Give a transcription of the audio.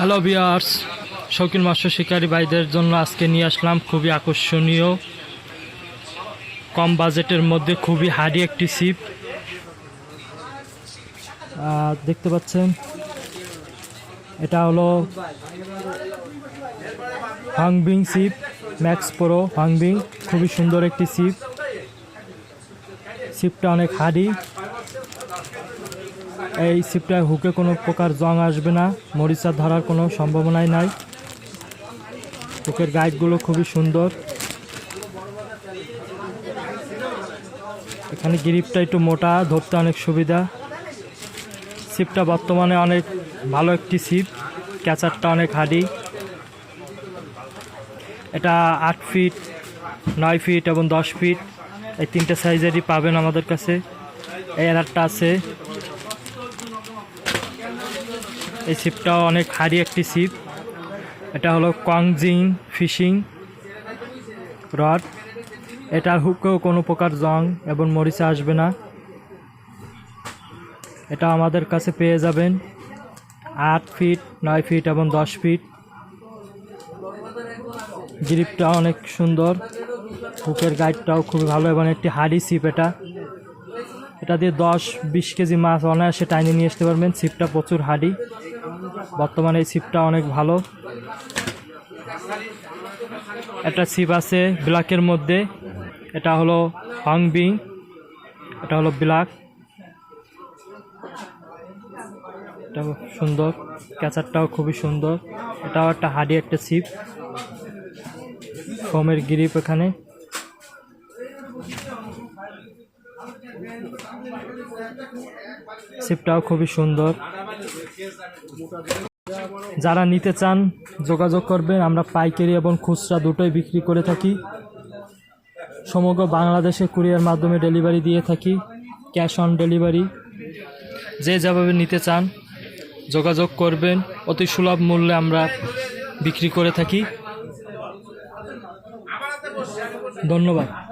Hello বিয়ার্স শৌখিন মৎস্য শিকারী ভাইদের জন্য আজকে নিয়ে আসলাম খুবই আকর্ষণীয়, কম বাজেটের মধ্যে খুবই হাডি একটি সিপ দেখতে পাচ্ছেন, এটা হলো হাংবিং সিপ ম্যাক্স প্রো হাংবিং খুবই সুন্দর একটি সিপ সিপটা অনেক হাডি এই সিপটায় হুকে কোনো প্রকার জং আসবে না, মরিচা ধরার কোনো সম্ভাবনাই নাই। হুকের গাইডগুলো খুবই সুন্দর। এখানে গ্রিপটা একটু মোটা ধরতে অনেক সুবিধা। সিপটা বর্তমানে অনেক ভালো একটি সিপ ক্যাচারটা অনেক হাডি এটা আট ফিট, নয় ফিট এবং দশ ফিট, এই তিনটে সাইজেরই পাবেন আমাদের কাছে। এই এরারটা আছে। এই ছিপটাও অনেক হারি একটি ছিপ। এটা হলো কংজিং ফিশিং রড। এটার হুকেও কোনো প্রকার জং এবং মরিচা আসবে না। এটা আমাদের কাছে পেয়ে যাবেন আট ফিট, নয় ফিট এবং দশ ফিট। গ্রিপটা অনেক সুন্দর। হুকের গাইডটাও খুবই ভালো এবং একটি হাড়ি ছিপ এটা। এটা দিয়ে দশ, বিশ কেজি মাছ অনায়াসে টাইনে নিয়ে আসতে পারবেন। ছিপটা প্রচুর হাডি বর্তমানে এই ছিপটা অনেক ভালো। একটা ছিপ আছে ব্ল্যাকের মধ্যে। এটা হলো হংবিং। এটা হলো ব্ল্যাক। এটা সুন্দর। ক্যাচারটাও খুবই সুন্দর। এটাও একটা হাডি একটা ছিপ। ফোমের গ্রিপ এখানে। ছিপটাও খুবই সুন্দর। যারা নিতে চান, যোগাযোগ করবেন। আমরা পাইকারি এবং খুচরা দুটোই বিক্রি করে থাকি। সমগ্র বাংলাদেশে কুরিয়ার মাধ্যমে ডেলিভারি দিয়ে থাকি। Cash on delivery. যে যেভাবে নিতে চান, যোগাযোগ করবেন। অতি সুলভ মূল্যে আমরা বিক্রি করে থাকি। ধন্যবাদ।